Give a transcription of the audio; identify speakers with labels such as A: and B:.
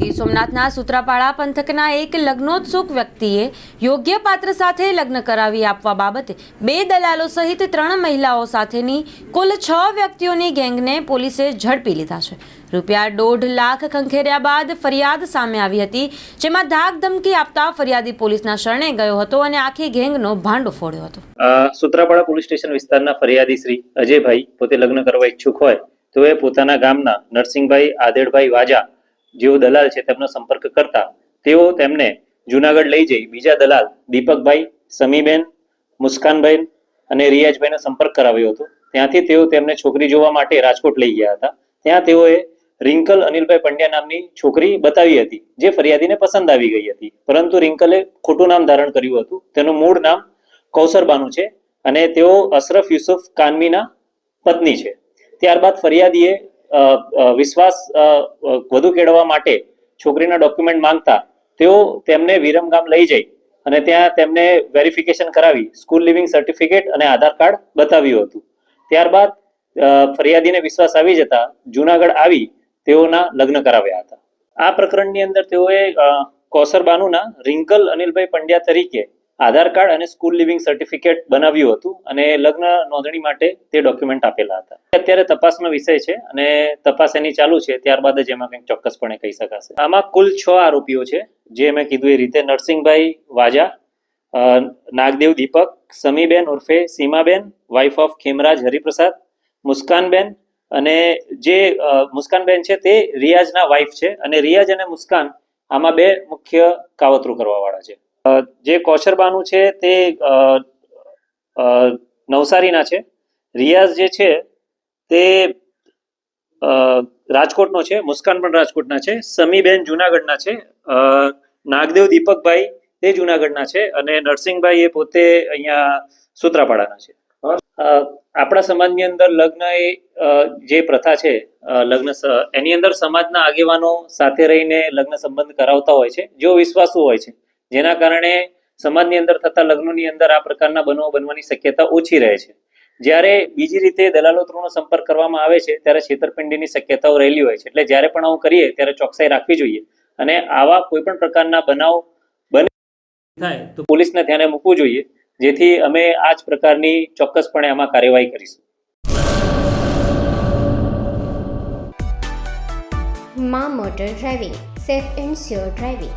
A: ગીર સોમનાથના સૂત્રાપાડા પંથકના એક લગ્નોત્સુક વ્યક્તિએ યોગ્ય પાત્ર સાથે લગ્ન કરાવી આપવા બાબતે બે દલાલો સહિત ત્રણ મહિલાઓ સાથેની કુલ છ વ્યક્તિઓની ગેંગને પોલીસે ઝડપી લીધા છે. રૂપિયા દોઢ લાખ ખંખેર્યા બાદ ફરિયાદ સામે આવી હતી, જેમાં ધાક ધમકી આપતા ફરિયાદી પોલીસના શરણે ગયો હતો અને આખી ગેંગનો ભાંડો ફોડ્યો હતો.
B: સૂત્રાપાડા પોલીસ સ્ટેશન વિસ્તારના ફરિયાદી શ્રી અજયભાઈ પોતે લગ્ન કરવા ઈચ્છુક હોય, તો એ પોતાના ગામના નરસિંહભાઈ આદેડભાઈ વાજા જેઓ દલાલ છે તેમનો સંપર્ક કરતા, તેઓ તેમને જુનાગઢ લઈ જઈ. બીજા દલાલ દીપકભાઈ, સમીબેન મુસ્કાનભાઈ અને રિયાજભાઈનો સંપર્ક કરાવ્યો હતો. ત્યાંથી તેઓ તેમને છોકરી જોવા માટે રાજકોટ લઈ ગયા હતા. ત્યાં તેઓએ રિંકલ અનિલભાઈ પંડ્યા નામની છોકરી બતાવી હતી, જે ફરિયાદીને પસંદ આવી ગઈ હતી. પરંતુ રિંકલે ખોટું નામ ધારણ કર્યું હતું. તેનું મૂળ નામ કૌસરબાનું છે અને તેઓ અશરફ યુસુફ કાનમીના પત્ની છે. ત્યારબાદ ફરિયાદીએ વિશ્વાસ વધુ કેળવવા માટે છોકરીના ડોક્યુમેન્ટ માંગતા, તેઓ તેમને વિરમગામ લઈ જઈ અને ત્યાં તેમને વેરિફિકેશન કરાવી સ્કૂલ લિવિંગ સર્ટિફિકેટ અને આધાર કાર્ડ બતાવ્યું હતું. ત્યારબાદ ફરિયાદીને વિશ્વાસ આવી જતા જુનાગઢ આવી તેઓના લગ્ન કરાવ્યા હતા. આ પ્રકરણની અંદર તેઓએ કોસરબાનુના રિંકલ અનિલભાઈ પંડ્યા તરીકે આધાર કાર્ડ અને સ્કૂલ લિવિંગ સર્ટિફિકેટ બનાવ્યું હતું અને લગ્ન નોંધણી માટે તે ડોક્યુમેન્ટ આપેલા હતા. અત્યારે તપાસનો વિષય છે અને તપાસ એની ચાલુ છે, ત્યારબાદ જ એમાં કંઈક ચોક્કસપણે કહી શકાશે. આમાં કુલ છ આરોપીઓ છે, જે મેં કીધું એ રીતે નરસિંહભાઈ વાજા નાગદેવ દીપક, સમીબેન ઉર્ફે સીમાબેન વાઇફ ઓફ ખેમરાજ હરિપ્રસાદ, મુસ્કાનબેન અને જે મુસ્કાનબેન છે તે રિયાઝના વાઇફ છે અને રિયાઝ અને મુસ્કાન આમાં બે મુખ્ય કાવતરું કરવાવાળા છે. જે કોશરબાનું છે તે નવસારીના છે. રિયાઝ જે છે તે રાજકોટનો છે, મુસ્કાન પણ રાજકોટના છે. સમીબેન જુનાગઢના છે. નાગદેવ દીપકભાઈ તે જુનાગઢના છે અને નરસિંહભાઈ એ પોતે અહીંયા સૂત્રાપાડાના છે. આપણા સમાજની અંદર લગ્ન એ જે પ્રથા છે લગ્ન એની અંદર સમાજના આગેવાનો સાથે રહીને લગ્ન સંબંધ કરાવતા હોય છે. જેઓ વિશ્વાસુ હોય છે. જેના કારણે સમાજની અંદર થતા લગ્નોની અંદર આ પ્રકારના બનાવો બનવાની શક્યતા ઓછી રહે છે. જ્યારે બીજી રીતે દલાલો થ્રુનો સંપર્ક કરવામાં આવે છે, ત્યારે છેતરપિંડીની શક્યતાઓ રહેલી હોય છે. એટલે જ્યારે પણ આવું કરીએ, ત્યારે ચોકસાઈ રાખવી જોઈએ. અને આવા કોઈ પણ પ્રકારના બનાવ બને થાય, તો પોલીસને ધ્યાને મૂકવું જોઈએ, જેથી અમે આ જ પ્રકારની ચોક્કસપણે આમાં કાર્યવાહી કરીશું.
C: માં motor driving, safe and sure driving.